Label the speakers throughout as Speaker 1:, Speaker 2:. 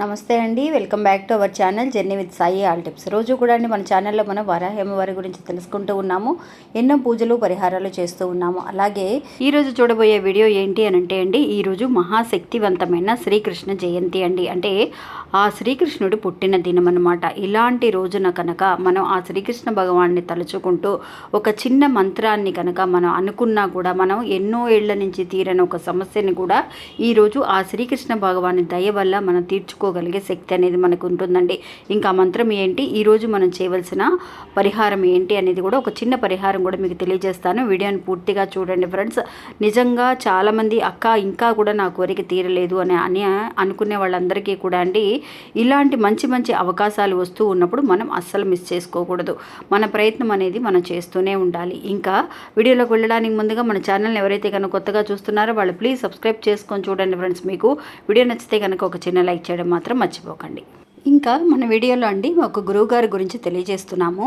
Speaker 1: నమస్తే అండి welcome back to our channel journey with Sai all tips. రోజు కూడా అండి మన ఛానల్లో మనం వరాహేమవారి గురించి తెలుసుకుంటూ ఉన్నాము ఎన్నో పూజలు పరిహారాలు చేస్తూ ఉన్నాము. అలాగే ఈరోజు చూడబోయే వీడియో ఏంటి అని అంటే అండి ఈరోజు మహాశక్తివంతమైన శ్రీకృష్ణ జయంతి అండి. అంటే ఆ శ్రీకృష్ణుడు పుట్టిన దినం అనమాట ఇలాంటి రోజున కనుక మనం ఆ శ్రీకృష్ణ భగవాన్ని తలుచుకుంటూ ఒక చిన్న మంత్రాన్ని కనుక మనం అనుకున్నా కూడా మనం ఎన్నో ఏళ్ళ నుంచి తీరని ఒక సమస్యని కూడా ఈరోజు ఆ శ్రీకృష్ణ భగవాని దయ వల్ల మనం తీర్చుకోగలిగే శక్తి అనేది మనకు ఉంటుందండి ఇంకా మంత్రం ఏంటి? ఈరోజు మనం చేయవలసిన పరిహారం ఏంటి అనేది కూడా ఒక చిన్న పరిహారం కూడా మీకు తెలియజేస్తాను. వీడియోని పూర్తిగా చూడండి ఫ్రెండ్స్. నిజంగా చాలామంది అక్క ఇంకా కూడా నా కోరిక తీరలేదు అని అని అనుకునే వాళ్ళందరికీ కూడా అండి ఇలాంటి మంచి మంచి అవకాశాలు వస్తూ ఉన్నప్పుడు మనం అస్సలు మిస్ చేసుకోకూడదు. మన ప్రయత్నం అనేది మనం చేస్తూనే ఉండాలి. ఇంకా వీడియోలోకి వెళ్ళడానికి ముందుగా మన ఛానల్ని ఎవరైతే కనుక కొత్తగా చూస్తున్నారో వాళ్ళు ప్లీజ్ సబ్స్క్రైబ్ చేసుకొని చూడండి ఫ్రెండ్స్ మీకు. వీడియో నచ్చితే కనుక ఒక చిన్న లైక్ చేయడం మాత్రం మర్చిపోకండి. ఇంకా మన వీడియోలో అండి ఒక గురువు గారి గురించి తెలియజేస్తున్నాము.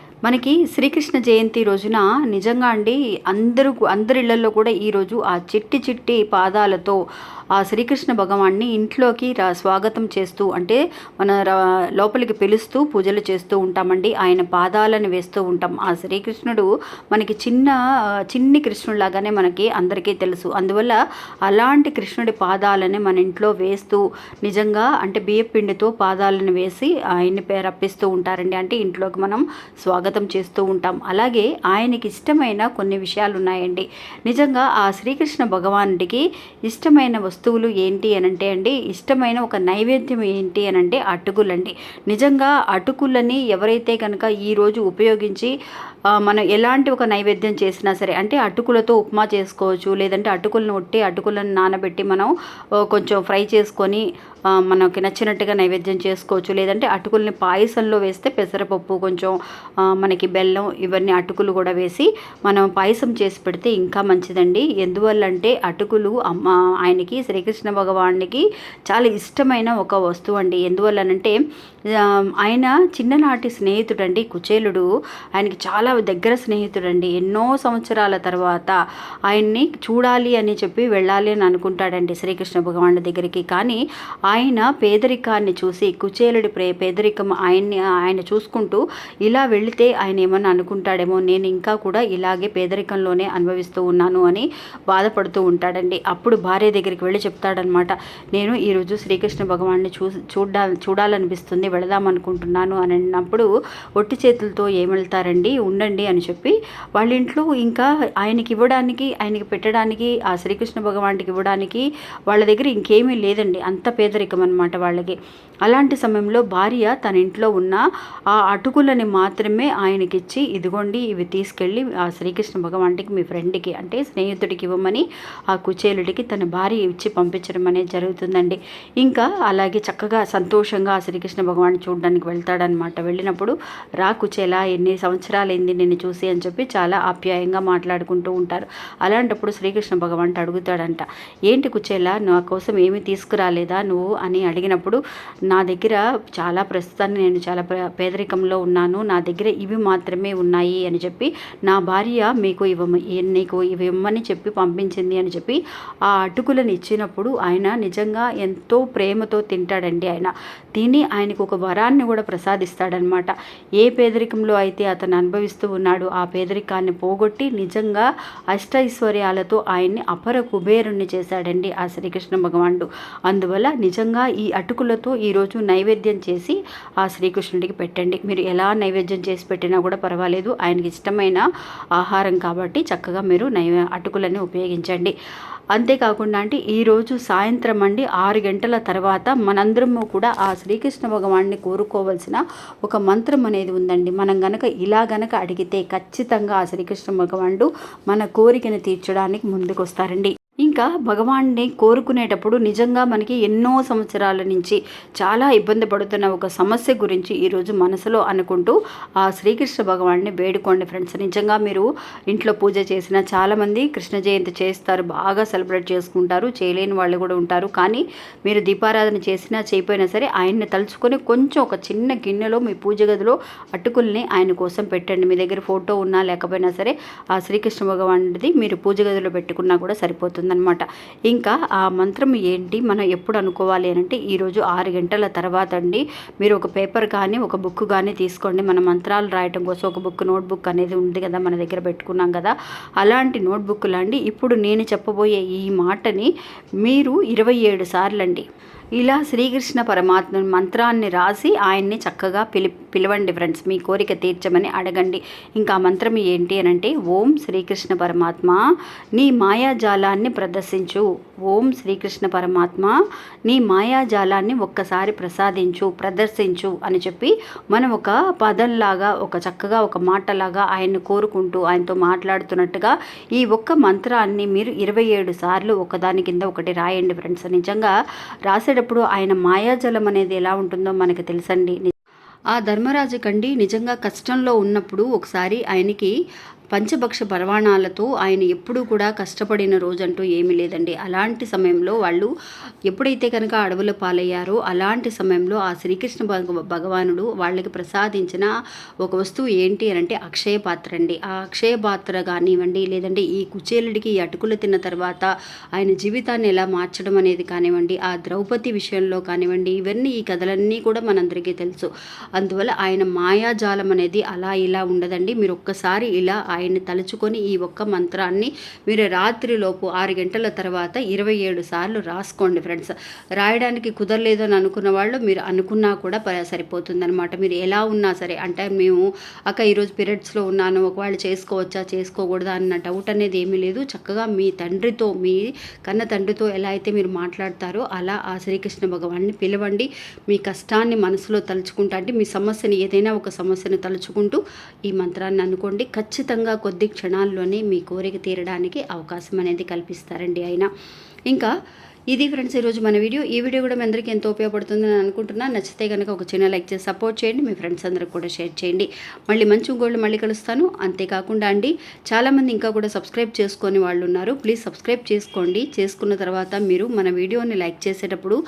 Speaker 1: మనకి శ్రీకృష్ణ జయంతి రోజున నిజంగా అండి అందరూ అందరి ఇళ్ళలో కూడా ఈరోజు ఆ చిట్టి చిట్టి పాదాలతో ఆ శ్రీకృష్ణ భగవాన్ని ఇంట్లోకి రా స్వాగతం చేస్తూ అంటే మన రా- లోపలికి పిలుస్తూ పూజలు చేస్తూ ఉంటామండి. ఆయన పాదాలను వేస్తూ ఉంటాం. ఆ శ్రీకృష్ణుడు మనకి చిన్న చిన్ని కృష్ణుడిలాగానే మనకి అందరికీ తెలుసు. అందువల్ల అలాంటి కృష్ణుడి పాదాలని మన ఇంట్లో వేస్తూ నిజంగా అంటే బియ్యపిండితో పాదాలను వేసి ఆయన్ని పే- రప్పిస్తూ ఉంటారండి. అంటే ఇంట్లోకి మనం స్వాగతం చేస్తూ ఉంటాం. అలాగే ఆయనకి ఇష్టమైన కొన్ని విషయాలు ఉన్నాయండి నిజంగా ఆ శ్రీకృష్ణ భగవానుడికి ఇష్టమైన వస్తువులు ఏంటి అని అంటే అండి ఇష్టమైన ఒక నైవేద్యం ఏంటి అని అంటే అటుకులండి. నిజంగా అటుకులని ఎవరైతే కనుక ఈరోజు ఉపయోగించి మనం ఎలాంటి ఒక నైవేద్యం చేసినా సరే అంటే అటుకులతో ఉప్మా చేసుకోవచ్చు లేదంటే అటుకులను ఒట్టి అటుకులను నానబెట్టి మనం కొంచెం ఫ్రై చేసుకొని మనకి నచ్చినట్టుగా నైవేద్యం చేసుకోవచ్చు. లేదంటే అటుకుల్ని పాయసంలో వేస్తే పెసరపప్పు కొంచెం మనకి బెల్లం ఇవన్నీ అటుకులు కూడా వేసి మనం పాయసం చేసి పెడితే ఇంకా మంచిదండి. ఎందువల్ల అంటే అటుకులు అమ్మ ఆయనకి శ్రీకృష్ణ భగవానికి చాలా ఇష్టమైన ఒక వస్తువు అండి. ఎందువల్లనంటే ఆయన చిన్ననాటి స్నేహితుడండి కుచేలుడు. ఆయనకి చాలా దగ్గర స్నేహితుడండి. ఎన్నో సంవత్సరాల తర్వాత ఆయన్ని చూడాలి అని చెప్పి వెళ్ళాలి అని అనుకుంటాడండి శ్రీకృష్ణ భగవానుడి దగ్గరికి. కానీ ఆయన పేదరికాన్ని చూసి కుచేలుడి ప్రే పేదరికం ఆయన్ని ఆయన చూసుకుంటూ ఇలా వెళితే ఆయన ఏమన్నా అనుకుంటాడేమో నేను ఇంకా కూడా ఇలాగే పేదరికంలోనే అనుభవిస్తూ ఉన్నాను అని బాధపడుతూ ఉంటాడండి. అప్పుడు భార్య దగ్గరికి వెళ్ళి చెప్తాడనమాట నేను ఈరోజు శ్రీకృష్ణ భగవాన్ని చూ చూడా చూడాలనిపిస్తుంది వెళదాం అనుకుంటున్నాను అని అన్నప్పుడు ఒట్టి చేతులతో ఏం వెళ్తారండి? ఉండండి అని చెప్పి వాళ్ళ ఇంట్లో ఇంకా ఆయనకి ఇవ్వడానికి ఆయనకి పెట్టడానికి ఆ శ్రీకృష్ణ భగవానికి ఇవ్వడానికి వాళ్ళ దగ్గర ఇంకేమీ లేదండి. అంత పేదరికం అనమాట వాళ్ళకి. అలాంటి సమయంలో భార్య తన ఇంట్లో ఉన్న ఆ అటుకులని మాత్రమే ఆయనకిచ్చి ఇదిగోండి ఇవి తీసుకెళ్ళి ఆ శ్రీకృష్ణ భగవానికి మీ ఫ్రెండ్కి అంటే స్నేహితుడికి ఇవ్వమని ఆ కుచేలుడికి తన భార్య ఇచ్చి పంపించడం అనేది జరుగుతుందండి. ఇంకా అలాగే చక్కగా సంతోషంగా ఆ శ్రీకృష్ణ భగవాన్ చూడడానికి వెళ్తాడనమాట వెళ్ళినప్పుడు రా కుచేలా ఎన్ని సంవత్సరాలైంది నిన్ను చూసి అని చెప్పి చాలా ఆప్యాయంగా మాట్లాడుకుంటూ ఉంటారు. అలాంటప్పుడు శ్రీకృష్ణ భగవాన్ అడుగుతాడంట ఏంటి కుచేలా నా కోసం ఏమీ తీసుకురాలేదా నువ్వు? అని అడిగినప్పుడు నా దగ్గర చాలా ప్రస్తుతాన్ని నేను చాలా పేదరికంలో ఉన్నాను. నా దగ్గర ఇవి మాత్రమే ఉన్నాయి అని చెప్పి నా భార్య మీకు ఇవ్వమ నీకు ఇవి ఇవ్వమని చెప్పి పంపించింది అని చెప్పి ఆ అటుకులను ఇచ్చినప్పుడు ఆయన నిజంగా ఎంతో ప్రేమతో తింటాడండి ఆయన. తిని ఆయనకు ఒక వరాన్ని కూడా ప్రసాదిస్తాడనమాట. ఏ పేదరికంలో అయితే అతను అనుభవిస్తూ ఉన్నాడు. ఆ పేదరికాన్ని పోగొట్టి నిజంగా అష్టైశ్వర్యాలతో ఆయన్ని అపర కుబేరుణ్ణి చేశాడండి ఆ శ్రీకృష్ణ భగవానుడు. అందువల్ల నిజంగా ఈ అటుకులతో ఈరోజు నైవేద్యం చేసి ఆ శ్రీకృష్ణుడికి పెట్టండి. మీరు ఎలా నైవేద్యం చేసి పెట్టినా కూడా పర్వాలేదు. ఆయనకి ఇష్టమైన ఆహారం కాబట్టి చక్కగా మీరు నైవే అటుకులని ఉపయోగించండి. అంతేకాకుండా అంటే ఈరోజు సాయంత్రం అండి ఆరు గంటల తర్వాత మనందరము కూడా ఆ శ్రీకృష్ణ భగవాన్ని కోరుకోవాల్సిన ఒక మంత్రం అనేది ఉందండి. మనం గనక ఇలా గనక అడిగితే ఖచ్చితంగా ఆ శ్రీకృష్ణ భగవానుడు మన కోరికను తీర్చడానికి ముందుకు వస్తారండి ఇంకా భగవాన్ని కోరుకునేటప్పుడు నిజంగా మనకి ఎన్నో సంవత్సరాల నుంచి చాలా ఇబ్బంది పడుతున్న ఒక సమస్య గురించి ఈరోజు మనసులో అనుకుంటూ ఆ శ్రీకృష్ణ భగవాన్ని వేడుకోండి ఫ్రెండ్స్. నిజంగా మీరు ఇంట్లో పూజ చేసిన చాలామంది కృష్ణ జయంతి చేస్తారు బాగా సెలబ్రేట్ చేసుకుంటారు చేయలేని వాళ్ళు కూడా ఉంటారు. కానీ మీరు దీపారాధన చేసినా చేయపోయినా సరే ఆయన్ని తలుచుకొని కొంచెం ఒక చిన్న గిన్నెలో మీ పూజ గదిలో అటుకుల్ని ఆయన కోసం పెట్టండి. మీ దగ్గర ఫోటో ఉన్నా లేకపోయినా సరే ఆ శ్రీకృష్ణ భగవానుడిది మీరు పూజ గదిలో పెట్టుకున్నా కూడా సరిపోతుంది అనమాట ఇంకా ఆ మంత్రం ఏంటి? మనం ఎప్పుడు అనుకోవాలి అని అంటే ఈరోజు ఆరు గంటల తర్వాత అండి. మీరు ఒక పేపర్ కానీ ఒక బుక్ కానీ తీసుకోండి. మన మంత్రాలు రాయటం కోసం ఒక బుక్ నోట్బుక్ అనేది ఉంది కదా మన దగ్గర పెట్టుకున్నాం కదా. అలాంటి నోట్బుక్లు అండి ఇప్పుడు నేను చెప్పబోయే ఈ మాటని మీరు ఇరవై ఏడు సార్లు అండి ఇలా శ్రీకృష్ణ పరమాత్మ మంత్రాన్ని రాసి ఆయన్ని చక్కగా పిలి పిలవండి ఫ్రెండ్స్ మీ కోరిక తీర్చమని అడగండి. ఇంకా మంత్రం ఏంటి అని అంటే ఓం శ్రీకృష్ణ పరమాత్మ నీ మాయాజాలాన్ని ప్రదర్శించు. ఓం శ్రీకృష్ణ పరమాత్మ నీ మాయాజాలాన్ని ఒక్కసారి ప్రసాదించు ప్రదర్శించు అని చెప్పి మనం ఒక పదంలాగా ఒక చక్కగా ఒక మాటలాగా ఆయన్ని కోరుకుంటూ ఆయనతో మాట్లాడుతున్నట్టుగా ఈ ఒక్క మంత్రాన్ని మీరు ఇరవై ఏడు సార్లు ఒకదాని కింద ఒకటి రాయండి ఫ్రెండ్స్ నిజంగా రాసేటప్పుడు ఆయన మాయాజలం అనేది ఎలా ఉంటుందో మనకు తెలుసండి. ఆ ధర్మరాజు కండి నిజంగా కష్టంలో ఉన్నప్పుడు ఒకసారి ఆయనకి పంచభక్ష పరవాణాలతో ఆయన ఎప్పుడూ కూడా కష్టపడిన రోజంటూ ఏమీ లేదండి. అలాంటి సమయంలో వాళ్ళు ఎప్పుడైతే కనుక అడవుల పాలయ్యారో అలాంటి సమయంలో ఆ శ్రీకృష్ణ భగ భగవానుడు వాళ్ళకి ప్రసాదించిన ఒక వస్తువు ఏంటి అని అంటే అక్షయ పాత్ర అండి. ఆ అక్షయ పాత్ర కానివ్వండి లేదంటే ఈ కుచేలుడికి ఈ అటుకులు తిన్న తర్వాత ఆయన జీవితాన్ని ఎలా మార్చడం అనేది కానివ్వండి ఆ ద్రౌపది విషయంలో కానివ్వండి ఇవన్నీ ఈ కథలన్నీ కూడా మనందరికీ తెలుసు. అందువల్ల ఆయన మాయాజాలం అనేది అలా ఇలా ఉండదండి. మీరు ఒక్కసారి ఇలా ఆయన్ని తలుచుకొని ఈ ఒక్క మంత్రాన్ని మీరు రాత్రిలోపు ఆరు గంటల తర్వాత ఇరవై ఏడు సార్లు రాసుకోండి ఫ్రెండ్స్. రాయడానికి కుదరలేదు అని అనుకున్న వాళ్ళు మీరు అనుకున్నా కూడా సరిపోతుంది అనమాట మీరు ఎలా ఉన్నా సరే అంటే మేము అక్క ఈరోజు పీరియడ్స్లో ఉన్నాను ఒకవేళ చేసుకోవచ్చా చేసుకోకూడదా అన్న డౌట్ అనేది ఏమీ లేదు. చక్కగా మీ తండ్రితో మీ కన్న తండ్రితో ఎలా అయితే మీరు మాట్లాడతారో అలా ఆ శ్రీకృష్ణ భగవాన్ని పిలవండి. మీ కష్టాన్ని మనసులో తలుచుకుంటా అంటే మీ సమస్యని ఏదైనా ఒక సమస్యను తలుచుకుంటూ ఈ మంత్రాన్ని అనుకోండి. ఖచ్చితంగా కొద్ది క్షణాల్లోనే మీ కోరిక తీరడానికి అవకాశం అనేది కల్పిస్తారండి ఆయన. ఇంకా ఇది ఫ్రెండ్స్ ఈరోజు మన వీడియో. ఈ వీడియో కూడా మీ అందరికీ ఎంతో ఉపయోగపడుతుందని అనుకుంటున్నాను నచ్చితే కనుక ఒక చిన్న లైక్ చేసి సపోర్ట్ చేయండి. మీ ఫ్రెండ్స్ అందరికి కూడా షేర్ చేయండి. మళ్ళీ మంచి ఇంకోళ్ళు మళ్ళీ కలుస్తాను. అంతేకాకుండా అండి చాలామంది ఇంకా కూడా సబ్స్క్రైబ్ చేసుకొని వాళ్ళు ఉన్నారు. ప్లీజ్ సబ్స్క్రైబ్ చేసుకోండి. చేసుకున్న తర్వాత మీరు మన వీడియోని లైక్ చేసేటప్పుడు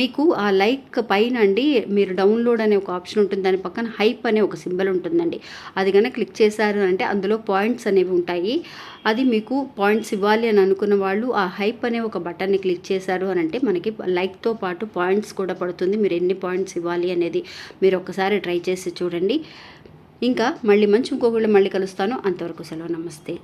Speaker 1: మీకు ఆ లైక్ పైన అండి మీరు డౌన్లోడ్ అనే ఒక ఆప్షన్ ఉంటుంది. దాని పక్కన హైప్ అనే ఒక సింబల్ ఉంటుందండి. అది కనుక క్లిక్ చేశారు అంటే అందులో పాయింట్స్ అనేవి ఉంటాయి. అది మీకు పాయింట్స్ ఇవ్వాలి అని అనుకున్న వాళ్ళు ఆ హైప్ అనే ఒక బటన్ని క్లిక్ చేశారు అని అంటే మనకి లైక్తో పాటు పాయింట్స్ కూడా పడుతుంది. మీరు ఎన్ని పాయింట్స్ ఇవ్వాలి అనేది మీరు ఒకసారి ట్రై చేసి చూడండి. ఇంకా మళ్ళీ మంచి ఇంకొకళ్ళు మళ్ళీ కలుస్తాను. అంతవరకు సెలవు. నమస్తే.